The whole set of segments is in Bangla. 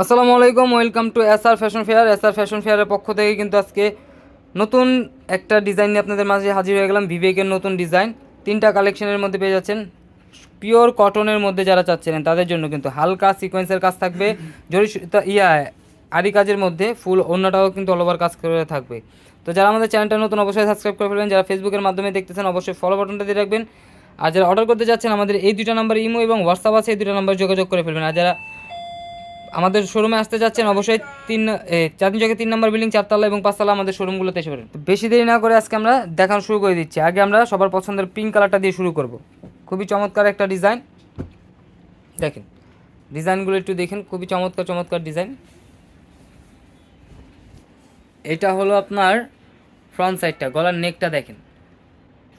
আসসালামু আলাইকুম, welcome to S R fashion fair S R fashion ফেয়ারের পক্ষ থেকে কিন্তু আজকে নতুন একটা ডিজাইন নিয়ে আপনাদের মাঝে হাজির হয়ে গেলাম, বিবেকের নতুন ডিজাইন। তিনটা কালেকশনের মধ্যে পেয়ে যাচ্ছেন। পিওর কটনের মধ্যে যারা চাচ্ছিলেন, তাদের জন্য কিন্তু হালকা সিকোয়েন্সের কাজ থাকবে। জরি ইয়া আরি কাজের মধ্যে ফুল অন্যটাও কিন্তু অল ওভার কাজ করে থাকবে। তো যারা আমাদের চ্যানেলটা নতুন, অবশ্যই সাবস্ক্রাইব করে ফেলবেন। যারা ফেসবুকের মাধ্যমে দেখতেছেন, অবশ্যই ফলো বাটনটা দিয়ে রাখবেন। আর যারা অর্ডার করতে যাচ্ছেন, আমাদের এই দুটো নাম্বার ইমো এবং হোয়াটসঅ্যাপ আছে, এই দুটো নাম্বার যোগাযোগ করে ফেলবেন। আর যারা আমাদের শোরুমে আসতে যাচ্ছেন অবশ্যই তিন এ, চাঁদনি চকে তিন নম্বর বিল্ডিং চারতলা এবং পাঁচতলা আমাদের শোরুমগুলোতে এসে পারেন বেশি দেরি না করে আজকে আমরা দেখানো শুরু করে দিচ্ছি। আগে আমরা সবার পছন্দের পিঙ্ক কালারটা দিয়ে শুরু করব। খুবই চমৎকার একটা ডিজাইন দেখেন ডিজাইনগুলো একটু দেখেন খুবই চমৎকার চমৎকার ডিজাইন এটা হলো আপনার ফ্রন্ট সাইডটা গলার নেকটা দেখেন।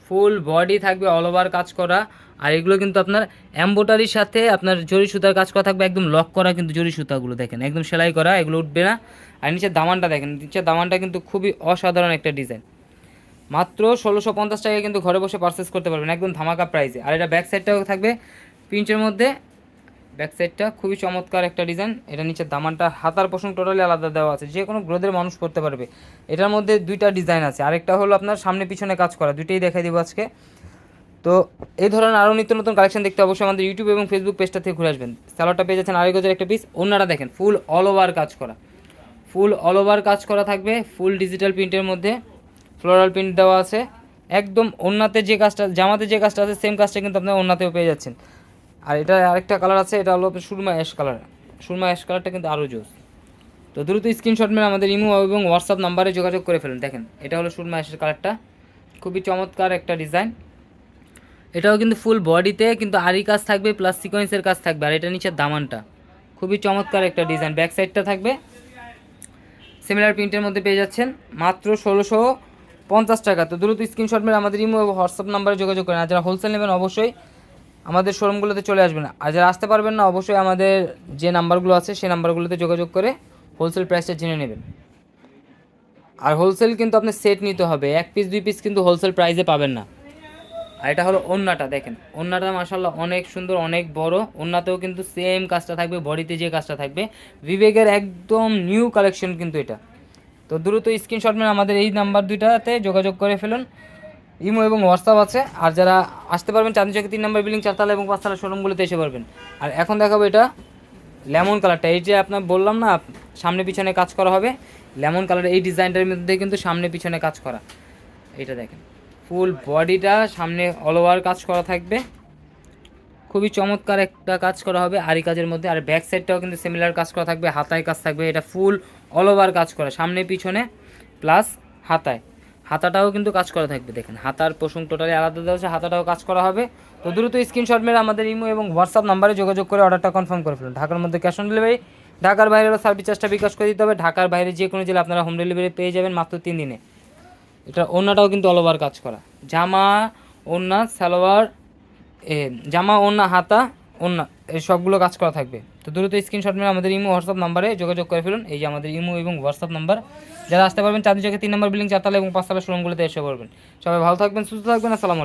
ফুল বডি থাকবে অল ওভার কাজ করা। আর এগুলো কিন্তু আপনার এম্বোটারির সাথে আপনার জরি সুতার কাজ করা থাকবে, একদম লক করা কিন্তু জরি সুতাগুলো দেখেন, একদম সেলাই করা, এগুলো উঠবে না। আর নিচে দামানটা দেখেন নিচে দামানটা কিন্তু খুবই অসাধারণ একটা ডিজাইন মাত্র ষোলোশো পঞ্চাশ টাকায় কিন্তু ঘরে বসে পারচেস করতে পারবেন, একদম ধামাকা প্রাইসে আর এটা ব্যাক সাইডটাও থাকবে, পিঞ্চের মধ্যে ব্যাক সাইডটা খুবই চমৎকার একটা ডিজাইন। এটা নিচে দামানটা হাতার পোষণ টোটালি আলাদা দেওয়া আছে। যে কোনো গ্রোদের মানুষ করতে পারবে। এটার মধ্যে দুইটা ডিজাইন আছে। আরেকটা হলো আপনার সামনে পিছনে কাজ করা। দুইটাই দেখাই দেবো আজকে। তো এই ধরনের আরও নিত্য নতুন কালেকশন দেখতে অবশ্যই আমাদের ইউটিউব এবং ফেসবুক পেজটা থেকে ঘুরে আসবেন। স্যালোডটা পেয়ে যাচ্ছেন আড়াই গজের একটা পিস অন্যরা দেখেন ফুল অল ওভার কাজ করা। ফুল অল ওভার কাজ করা থাকবে। ফুল ডিজিটাল প্রিন্টের মধ্যে ফ্লোরাল প্রিন্ট দেওয়া আছে। একদম ওন্নাতে যে কাজটা, জামাতে যে কাজটা আছে সেম কাজটা কিন্তু আপনার ওন্নাতেও পেয়ে যাচ্ছেন। আর এটা আরেকটা কালার আছে, এটা হলো সুরমা অ্যাশ কালার সুরমা অ্যাশ কালারটা কিন্তু আরও জোস। তো দ্রুত স্ক্রিনশট মেরে আমাদের ইমো এবং হোয়াটসঅ্যাপ নাম্বারে যোগাযোগ করে ফেলুন, দেখেন, এটা হলো সুরমা অ্যাশের কালারটা খুবই চমৎকার একটা ডিজাইন এটাও কিন্তু ফুল বডিতে কিন্তু আরি কাজ থাকবে প্লাস সিকোয়েন্সের কাজ থাকবে, আর এটা নিচে দামানটা। খুবই চমৎকার একটা ডিজাইন ব্যাক সাইডটা থাকবে। সিমিলার প্রিন্টের মধ্যে পেয়ে যাচ্ছেন, মাত্র ষোলোশো পঞ্চাশ টাকা। তো দ্রুত স্ক্রিনশট মেরে আমাদের ইমো হোয়াটসঅ্যাপ নাম্বারে যোগাযোগ করেন, আর যারা হোলসেল নেবেন অবশ্যই আমাদের শোরুমগুলোতে চলে আসবেন আর যারা আসতে পারবেন না, অবশ্যই আমাদের যে নাম্বারগুলো আছে, সেই নাম্বারগুলোতে যোগাযোগ করে হোলসেল প্রাইসটা জেনে নেবেন। আর হোলসেল কিন্তু আপনি সেট নিতে হবে। এক পিস দুই পিস কিন্তু হোলসেল প্রাইসে পাবেন না। আর এটা হলো ওন্নাটা, দেখেন। ওন্নাটা মাসাল্লাহ অনেক সুন্দর, অনেক বড়। ওন্নাতেও কিন্তু সেম কাজটা থাকবে বডিতে যে কাজটা থাকবে। বিবেকের একদম নিউ কালেকশন কিন্তু এটা। তো দ্রুত স্ক্রিনশট মেরে আমাদের এই নাম্বার দুইটাতে যোগাযোগ করে ফেলুন। ইমো এবং হোয়াটসঅ্যাপ আছে। আর যারা আসতে পারবেন চাঁদনি চকে তিন নম্বর বিল্ডিং, চারতলা এবং পাঁচতলা শোরুমগুলোতে এসে পারবেন। আর এখন দেখাবো এটা লেমন কালারটা। এই যে আপনার বললাম না, সামনে পিছনে কাজ করা হবে। লেমন কালার এই ডিজাইনটার মধ্যে কিন্তু সামনে পিছনে কাজ করা। এটা দেখেন। ফুল বডিটা সামনে অল ওভার কাজ করা থাকবে। খুবই চমৎকার একটা কাজ করা হবে। আরি কাজের মধ্যে। আর ব্যাক সাইডটাও কিন্তু সিমিলার কাজ করা থাকবে। হাতায় কাজ থাকবে। এটা ফুল অল ওভার কাজ করা। সামনে, পিছনে প্লাস হাতায়। হাতাটাও কিন্তু কাজ করা থাকবে, দেখেন। হাতার পোষণ টোটালি আলাদা দেওয়া আছে, হাতাটাও কাজ করা হবে। তো দ্রুত স্ক্রিনশট মেরে আমাদের ইমো এবং হোয়াটসঅ্যাপ নাম্বারে যোগাযোগ করে অর্ডারটা কনফার্ম করে ফেলুন। ঢাকার মধ্যে ক্যাশ অন ডেলিভারি ঢাকার বাইরে সার্ভিস চার্জটা বিকাশ করে দিতে হবে। ঢাকার বাইরে যে কোনো জেলা আপনারা হোম ডেলিভারি পেয়ে যাবেন মাত্র তিন দিনে। এটা ওন্নাটাও কিন্তু অল ওভার কাজ করা। জামা ওন্না সালোয়ার জামা ওন্না হাতা ওন্না এই সবগুলো কাজ করা থাকবে। তো দ্রুত স্ক্রিনশট মেরে আমাদের ইমো হোয়াটসঅ্যাপ নাম্বারে যোগাযোগ করে ফেলুন। এই যে আমাদের ইমো এবং হোয়াটসঅ্যাপ নাম্বার যারা আসতে পারবেন, চাঁদনি চকে তিন নম্বর বিল্ডিং চারতলা এবং পাঁচতলা শোরুমগুলোতে এসে পড়বেন। সবাই ভালো থাকবেন, সুস্থ থাকবেন, আসসালামু